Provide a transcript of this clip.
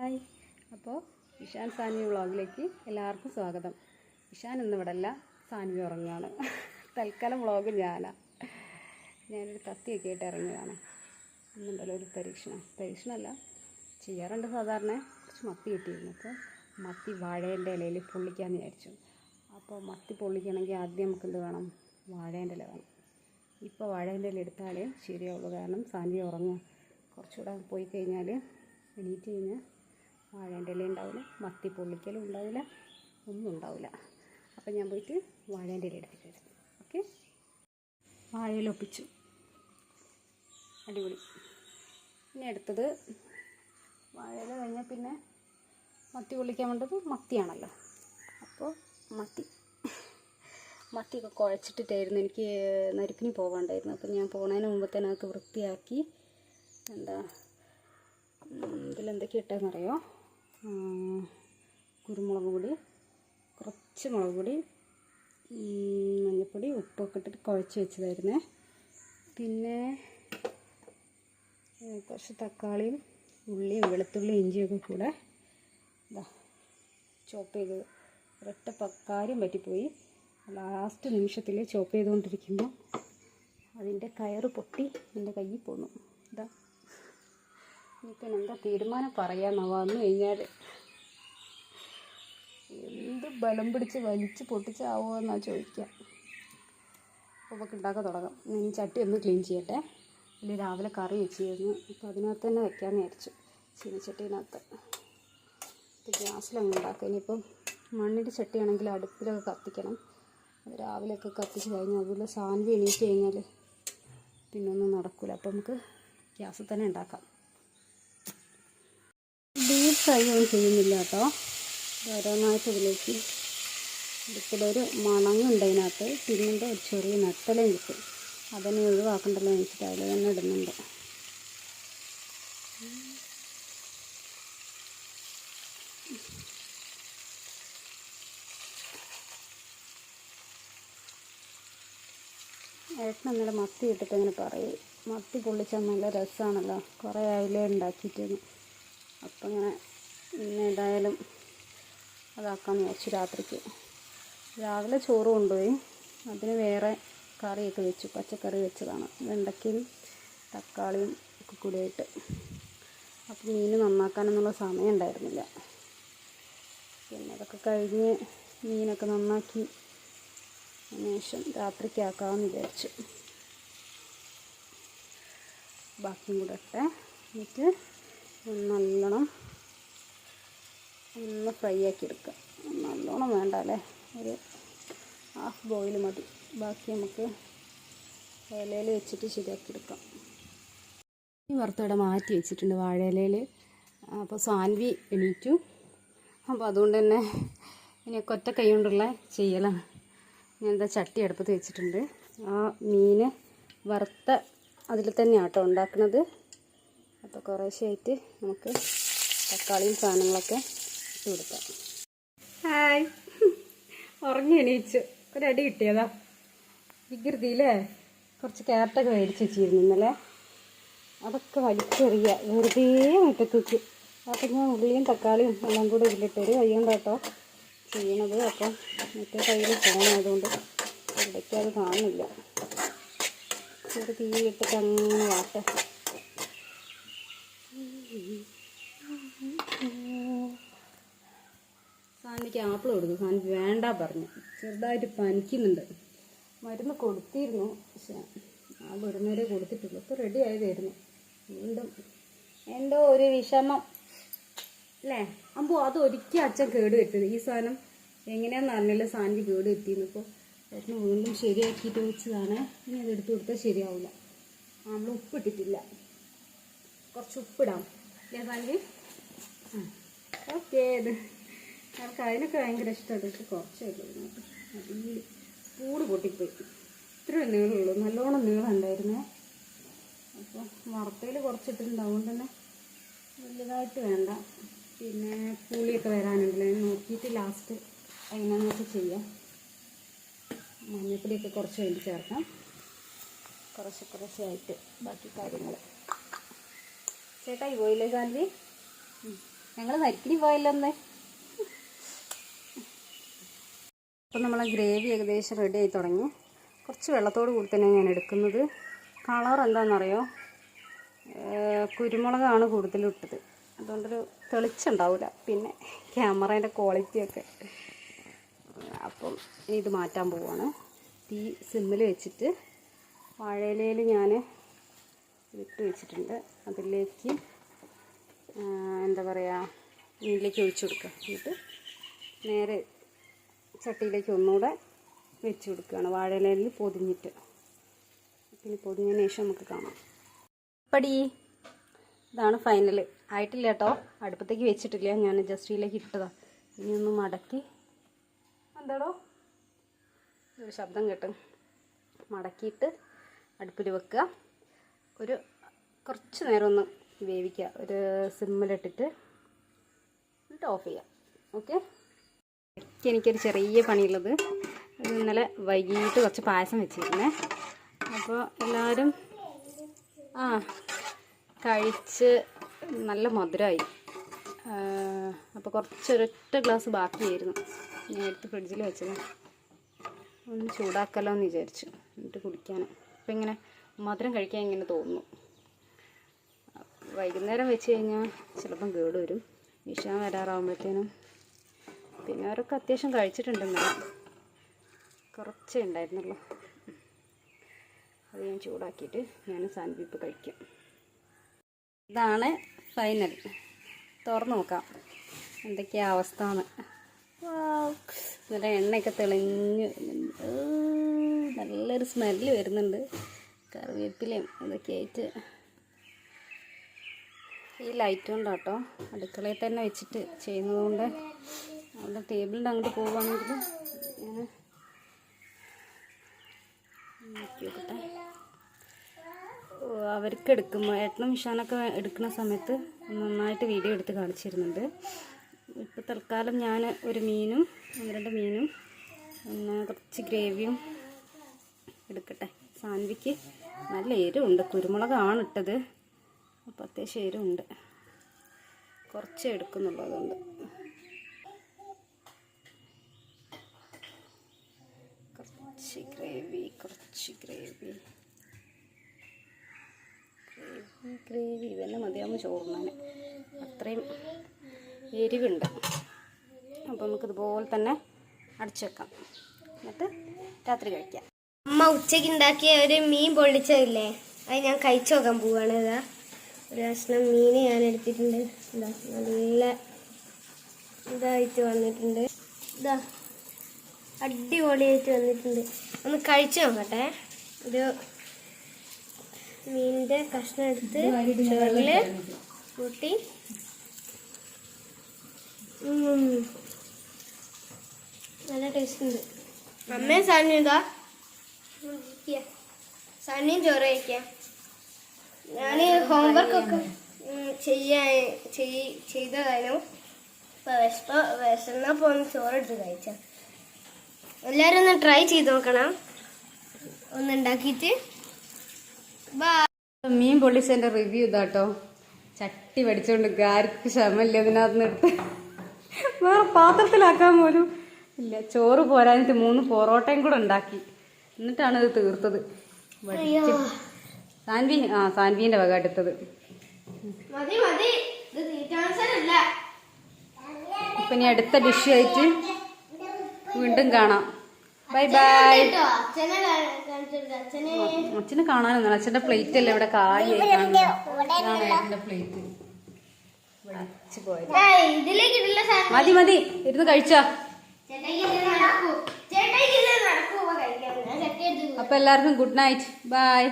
Hi. അപ്പോൾ ഇഷാൻ സാനി വ്ളോഗിലേക്ക് എല്ലാവർക്കും സ്വാഗതം. ഇഷാൻ ഇന്ന് ഇവിടെ അല്ല സാൻവി ഉറങ്ങുകയാണ് തൽക്കാലം വ്ളോഗ് ഞാനാ. ഞാനൊരു കത്തിയൊക്കെ ആയിട്ട് ഇറങ്ങിയതാണ് ഇന്നുണ്ടല്ലോ ഒരു പരീക്ഷണം. പരീക്ഷണമല്ല ചെയ്യാറുണ്ട് സാധാരണ. കുറച്ച് മത്തി കിട്ടിയിരുന്നു. അപ്പോൾ മത്തി വാഴേന്റെ ഇലയിൽ പൊള്ളിക്കാമെന്ന് വിചാരിച്ചു. അപ്പോൾ മത്തി പൊള്ളിക്കണമെങ്കിൽ ആദ്യം നമുക്ക് എന്ത് വേണം? വാഴേന്റെ ഇല വേണം. ഇപ്പോൾ വാഴേന്റെ ഇല എടുത്താലേ ശരിയാവുള്ളൂ. കാരണം സാൻവി ഉറങ്ങുക കുറച്ചുകൂടെ പോയി കഴിഞ്ഞാൽ എണീറ്റ് കഴിഞ്ഞാൽ വാഴേന്റെ ഇല ഉണ്ടാവില്ല മത്തി ഉണ്ടാവില്ല ഒന്നും ഉണ്ടാവില്ല. അപ്പം ഞാൻ പോയിട്ട് വാഴേന്റെ ഇല എടുത്തിട്ട് വരാം. ഓക്കെ? വാഴയിലൊപ്പിച്ചു അടിപൊളി. ഇനി അടുത്തത് വാഴയില കഴിഞ്ഞാൽ പിന്നെ മത്തി പൊള്ളിക്കാൻ വേണ്ടത് മത്തിയാണല്ലോ. അപ്പോൾ മത്തി. മത്തിയൊക്കെ കുഴച്ചിട്ടിട്ടായിരുന്നു എനിക്ക് നരുക്കിന് പോകാണ്ടായിരുന്നു അപ്പം ഞാൻ പോണതിന് മുമ്പ് തന്നെ അതൊക്കെ വൃത്തിയാക്കി എന്താ ഇതിലെന്തൊക്കെ ഇട്ടതെന്നറിയോ കുരുമുളക് പൊടി കുറച്ച് മുളക് പൊടി മഞ്ഞൾപ്പൊടി ഉപ്പൊക്കെ ഇട്ടിട്ട് കുഴച്ച് വെച്ചതായിരുന്നേ. പിന്നെ കുറച്ച് തക്കാളിയും ഉള്ളിയും വെളുത്തുള്ളിയും ഇഞ്ചിയൊക്കെ കൂടെ ചോപ്പ് ചെയ്ത് ഒരൊറ്റ പക്കാരും പറ്റിപ്പോയി. ലാസ്റ്റ് നിമിഷത്തിൽ ചോപ്പ് ചെയ്തുകൊണ്ടിരിക്കുമ്പോൾ അതിന്റെ കയറ് പൊട്ടി എന്റെ കയ്യിൽ പോന്നു. ഇനിയിപ്പം എന്താ തീരുമാനം പറയാമെന്നാ കഴിഞ്ഞാൽ എന്ത് ബലം പിടിച്ച് വലിച്ച് പൊട്ടിച്ചാവോ എന്നാ ചോദിക്കുക അപ്പോൾ നമുക്ക് ഉണ്ടാക്കാൻ തുടങ്ങാം. ഇനി ചട്ടി ഒന്ന് ക്ലീൻ ചെയ്യട്ടെ. ഇതിൽ രാവിലെ കറി വെച്ചിരുന്നു. അപ്പോൾ അതിനകത്ത് തന്നെ വെക്കാമെന്ന് വിചാരിച്ചു. ചീനച്ചട്ടീനകത്ത്. ഇത് ഗ്യാസിലങ്ങ് ഉണ്ടാക്കുക ഇനിയിപ്പം മണ്ണിന്റെ ചട്ടിയാണെങ്കിൽ അടുപ്പിലൊക്കെ കത്തിക്കണം. രാവിലെയൊക്കെ കത്തിച്ച് കഴിഞ്ഞാൽ അതുപോലെ സാൻവി എണീറ്റ് കഴിഞ്ഞാൽ പിന്നെ ഒന്നും നടക്കില്ല അപ്പോൾ നമുക്ക് ഗ്യാസിൽ തന്നെ ഉണ്ടാക്കാം. ഫ്രൈ ഒന്നും ചെയ്യുന്നില്ല കേട്ടോ. ധാരാളമായിട്ട് ഇതിലേക്ക് ഇതിലൊരു മണങ്ങുണ്ട് അതിനകത്ത്. പിന്നീട് ഒരു ചെറിയ നെട്ടലയും കിട്ടും. അതിനെ ഒഴിവാക്കണ്ടല്ലോ വെച്ചിട്ട് അതിൽ തന്നെ ഇടുന്നുണ്ട്. ഏട്ടൻ ഇന്നലെ മത്തി ഇട്ടിട്ട് ഇങ്ങനെ പറയും. മത്തി പൊള്ളിച്ചാൽ നല്ല രസമാണല്ലോ കുറേ അയില ഉണ്ടാക്കിയിട്ടുണ്ട് അപ്പം ഇങ്ങനെ ഇന്ന് ഏതായാലും അതാക്കാമെന്ന് വിചാരിച്ചു രാത്രിക്ക്. രാവിലെ ചോറ് കൊണ്ടുപോയി. അതിന് വേറെ കറിയൊക്കെ വെച്ചു. പച്ചക്കറി വെച്ചതാണ്. വെണ്ടയ്ക്കയും തക്കാളിയും ഒക്കെ കൂടിയായിട്ട് അപ്പം മീൻ നന്നാക്കാനൊന്നുള്ള സമയം ഉണ്ടായിരുന്നില്ല. പിന്നെ അതൊക്കെ കഴിഞ്ഞ് മീനൊക്കെ നന്നാക്കി ശേഷം രാത്രിക്കാക്കാമെന്ന് വിചാരിച്ചു. ബാക്കിയും കൂടെ ഇട്ട്. എന്നിട്ട് നല്ലോണം ഒന്ന് ഫ്രൈ ആക്കി എടുക്കുക നല്ലോണം വേണ്ട അല്ലേ ഒരു ഹാഫ് ബോയിൽ മതി. ബാക്കി നമുക്ക് ഇലയിൽ വെച്ചിട്ട് ശരിയാക്കി എടുക്കാം. ഈ വറുത്തവിടെ മാറ്റി വെച്ചിട്ടുണ്ട് വാഴയിലയിൽ. അപ്പോൾ സാൻവി എണീറ്റു. അപ്പോൾ അതുകൊണ്ട് തന്നെ ഇനി ഒറ്റ കൈ കൊണ്ടുള്ള ചെയ്യലാണ്. ഞാൻ എന്താ ചട്ടി അടുപ്പത്ത് വെച്ചിട്ടുണ്ട്. ആ മീൻ വറുത്ത അതിൽ തന്നെയാണ് കേട്ടോ ഉണ്ടാക്കുന്നത് അപ്പോൾ കുറേശ്ശെയായിട്ട് നമുക്ക് തക്കാളിയും സാധനങ്ങളൊക്കെ ഇട്ട് കൊടുക്കാം. ഹായ്. ഉറങ്ങി എണീച്ചു. ഒരടി കിട്ടിയതാ. വികൃതിയിലേ കുറച്ച് ക്യാരറ്റൊക്കെ മേടിച്ച് വെച്ചിരുന്നു ഇന്നലെ. അതൊക്കെ വലിച്ചെറിയുക വെറുതെ മുറ്റത്ത് വെച്ച് അപ്പം ഞാൻ ഉള്ളിയും തക്കാളിയും എല്ലാം കൂടെ ഇതിലിട്ടൊരു ഒരു കൈ കൊണ്ട് കേട്ടോ ചെയ്യണത്. അപ്പം മറ്റേ കയ്യിൽ ഫോണായതുകൊണ്ട് ഇടയ്ക്ക് അത് കാണുന്നില്ല. തീ ഇട്ടിട്ട് അങ്ങനെ വാട്ടെ. ആപ്പിൾ കൊടുത്തു സാനിക്ക് വേണ്ട പറഞ്ഞു. ചെറുതായിട്ട് പനിക്കുന്നുണ്ട്. മരുന്ന് കൊടുത്തിരുന്നു. പക്ഷെ ആ മരുന്നേരെ കൊടുത്തിട്ടുള്ളൂ. ഇപ്പോൾ റെഡി ആയതായിരുന്നു. വീണ്ടും എന്തോ ഒരു വിഷമം. അല്ലേ? അപ്പോൾ അത് ഒരിക്കൽ അച്ഛൻ കേട് വരുത്തുന്നു ഈ സാധനം എങ്ങനെയാണെന്ന് അറിഞ്ഞില്ല. സാധനം കേട് വരുത്തിയിരുന്നു ഇപ്പോൾ ചേട്ടന് വീണ്ടും ശരിയാക്കിയിട്ട് വെച്ചതാണ്. ഇനി അത് എടുത്തു കൊടുത്താൽ ശരിയാവില്ല നമ്മൾ ഉപ്പിട്ടിട്ടില്ല. കുറച്ച് ഉപ്പിടാം. അല്ലേ ഓക്കേ ഇത്. അവർക്ക് അതിനൊക്കെ ഭയങ്കര ഇഷ്ടമാണ് പക്ഷെ ഉള്ളൂ ഈ കൂട് പൊട്ടിപ്പോയി. ഇത്രയും നീളമുള്ളൂ. നല്ലോണം നീളം ഉണ്ടായിരുന്നേ അപ്പോൾ വറുത്തയിൽ കുറച്ചിട്ടുണ്ട് തന്നെ വലുതായിട്ട് വേണ്ട. പിന്നെ പുളിയൊക്കെ വരാനുണ്ടല്ലോ. നോക്കിയിട്ട് ലാസ്റ്റ് അതിനകത്ത് ചെയ്യാം. മഞ്ഞപ്പൊടിയൊക്കെ കുറച്ച് വേണ്ടി ചേർക്കാം. കുറച്ച് കുറച്ചായിട്ട് ബാക്കി കാര്യങ്ങൾ. ചേട്ടാ ഈ പോയില്ലേ സാൻവി ഞങ്ങൾ നരിക്കിനി പോയല്ലോ ഒന്ന് അപ്പം നമ്മളെ ഗ്രേവി ഏകദേശം റെഡി ആയി തുടങ്ങി. കുറച്ച് വെള്ളത്തോട് കൂടി തന്നെ ഞാൻ എടുക്കുന്നത്. കളർ എന്താണെന്നറിയോ? കുരുമുളകാണ് കൂടുതലും ഇട്ടത് അതുകൊണ്ടൊരു തെളിച്ചുണ്ടാവില്ല പിന്നെ ക്യാമറേന്റെ ക്വാളിറ്റിയൊക്കെ അപ്പം ഇത് മാറ്റാൻ പോവാണ്. തീ സിമ്മിൽ വെച്ചിട്ട് വാഴയിലയിൽ ഞാൻ ഇട്ട് വെച്ചിട്ടുണ്ട്. അതിലേക്ക് എന്താ പറയുക മീനിലേക്ക് ഒഴിച്ചു കൊടുക്കുക എന്നിട്ട് നേരെ ചട്ടിയിലേക്ക് ഒന്നുകൂടെ വെച്ച് കൊടുക്കുകയാണ്. വാഴയിലയിൽ പൊതിഞ്ഞിട്ട്. പിന്നെ പൊതിഞ്ഞതിന് ശേഷം നമുക്ക് കാണാം. പടി. ഇതാണ് ഫൈനൽ ആയിട്ടില്ല കേട്ടോ. അടുപ്പത്തേക്ക് വെച്ചിട്ടില്ല. ഞാൻ ജസ്റ്റ് ഇതിലേക്ക് ഇട്ടതാ. ഇനി ഒന്ന് മടക്കി. എന്താടോ? ഒരു ശബ്ദം കേട്ടു മടക്കിയിട്ട് അടുപ്പിൽ വെക്കുക. ഒരു കുറച്ച് നേരം ഒന്ന് വേവിക്കുക. ഒരു സിമ്മിലിട്ടിട്ട് എന്നിട്ട് ഓഫ് ചെയ്യാം ഓക്കെ എനിക്കൊരു ചെറിയ പണിയുള്ളത്. അത് ഇന്നലെ വൈകിട്ട് കുറച്ച് പായസം വെച്ചിരുന്നേ. അപ്പോൾ എല്ലാവരും ആ കഴിച്ച് നല്ല മധുരമായി അപ്പോൾ കുറച്ചൊരൊറ്റ ഗ്ലാസ് ബാക്കിയായിരുന്നു. ഞാൻ ഫ്രിഡ്ജിൽ വെച്ചത്. ഒന്ന് ചൂടാക്കല്ലോ എന്ന് വിചാരിച്ചു. എന്നിട്ട് കുടിക്കാൻ അപ്പം ഇങ്ങനെ മധുരം കഴിക്കാൻ ഇങ്ങനെ തോന്നുന്നു. വൈകുന്നേരം വെച്ച് കഴിഞ്ഞാൽ ചിലപ്പം കേട് വരും വിഷാൻ വരാറാകുമ്പോഴത്തേനും പിന്നെ അവരൊക്കെ അത്യാവശ്യം കഴിച്ചിട്ടുണ്ടെന്നാണ് കുറച്ചേ ഉണ്ടായിരുന്നുള്ളൂ. അത് ഞാൻ ചൂടാക്കിയിട്ട് ഞാൻ സാൻവിപ്പ് കഴിക്കും. ഇതാണ് ഫൈനൽ. തുറന്നു നോക്കാം. എന്തൊക്കെയാ അവസ്ഥ നല്ല എണ്ണയൊക്കെ തെളിഞ്ഞ് നല്ലൊരു സ്മെല്ല് വരുന്നുണ്ട്. കറിവേപ്പിലയും ഇതൊക്കെ ആയിട്ട്. ഈ ലൈറ്റ് കൊണ്ടാട്ടോ അടുക്കളയിൽ തന്നെ വെച്ചിട്ട് ചെയ്യുന്നതുകൊണ്ട് അവിടെ ടേബിളിന്റെ അങ്ങോട്ട് പോവുകയാണെങ്കിൽ ഇങ്ങനെ നോക്കിയോട്ടെ അവർക്ക് എടുക്കുമ്പോൾ ഏട്ടനും വിഷാനൊക്കെ എടുക്കുന്ന സമയത്ത് നന്നായിട്ട് വീഡിയോ എടുത്ത് കാണിച്ചിരുന്നുണ്ട്. ഇപ്പോൾ തൽക്കാലം ഞാൻ ഒരു മീനും ഒന്ന് രണ്ട് മീനും പിന്നെ കുറച്ച് ഗ്രേവിയും എടുക്കട്ടെ. സാൻവിക്ക് നല്ല എരിവുണ്ട്. കുരുമുളകാണ് ഇട്ടത്. അപ്പോൾ അത്യാവശ്യം എരിവുണ്ട്. കുറച്ചേ എടുക്കുന്നുള്ളൂ അതുകൊണ്ട്. കുറച്ച് ഗ്രേവി കുറച്ച് ഗ്രേവി ഗ്രേവി ഗ്രേവി ഇതന്നെ മതിയാകുമ്പോൾ ചോറിനാൻ അത്രയും എരിവുണ്ട്. അപ്പോൾ നമുക്കിതുപോലെ തന്നെ അടിച്ചേക്കാം എന്നിട്ട് രാത്രി കഴിക്കാം. അമ്മ ഉച്ചയ്ക്ക് ഉണ്ടാക്കിയ ഒരു മീൻ പൊള്ളിച്ചതില്ലേ? അത് ഞാൻ കഴിച്ചു നോക്കാൻ പോവാണ് ഇതാ. ഒരു കഷ്ണം മീൻ ഞാൻ എടുത്തിട്ടുണ്ട്. ഇതാ നല്ല ഇതായിട്ട് വന്നിട്ടുണ്ട്. ഇതാ അടിപൊളിയായിട്ട് വന്നിട്ടുണ്ട്. ഒന്ന് കഴിച്ചു നോക്കട്ടെ. ഒരു മീനിന്റെ കഷ്ണം എടുത്ത് ചോറിൽ കൂട്ടി. നല്ല ടേസ്റ്റ് ഉണ്ട്. അമ്മയും സാനിയും ഇതാ. സാനിയും ചോറ് കഴിക്കാം. ഞാൻ ഹോംവർക്ക് ഒക്കെ ചെയ്യാൻ ചെയ്- ചെയ്തതായിരുന്നു ഇപ്പൊ വിശപ്പ വിശന്നപ്പോ ചോറ് ചോറെടുത്ത് കഴിച്ച. എല്ലാരും ഒന്ന് ട്രൈ ചെയ്ത് നോക്കണം. ഒന്ന് ഉണ്ടാക്കിയിട്ട്. മീൻ പൊള്ളിച്ചതിന്റെ റിവ്യൂ ഇതാട്ടോ ചട്ടി പഠിച്ചുകൊണ്ട് ആർക്ക് ക്ഷമയില്ല ഇതിനകത്ത് എടുത്ത്. വേറെ പാത്രത്തിലാക്കാൻ പോലും ഇല്ല. ചോറ് പോരാഞ്ഞിട്ട് മൂന്ന് പൊറോട്ടയും കൂടെ ഉണ്ടാക്കി. എന്നിട്ടാണ് ഇത് തീർത്തത്. സാൻവി ആ സാൻവിന്റെ വക എടുത്തത്. ഇപ്പൊ ഇനി അടുത്ത ഡിഷ് ആയിട്ട് വീണ്ടും കാണാം. ബൈ ബൈ അച്ഛനെ കാണാനൊന്നും അച്ഛന്റെ പ്ലേറ്റ് അല്ലേ ഇവിടെ കായി പ്ലേറ്റ് മതി മതി. ഇരുന്ന് കഴിച്ചോ. അപ്പൊ എല്ലാവർക്കും ഗുഡ് നൈറ്റ് ബൈ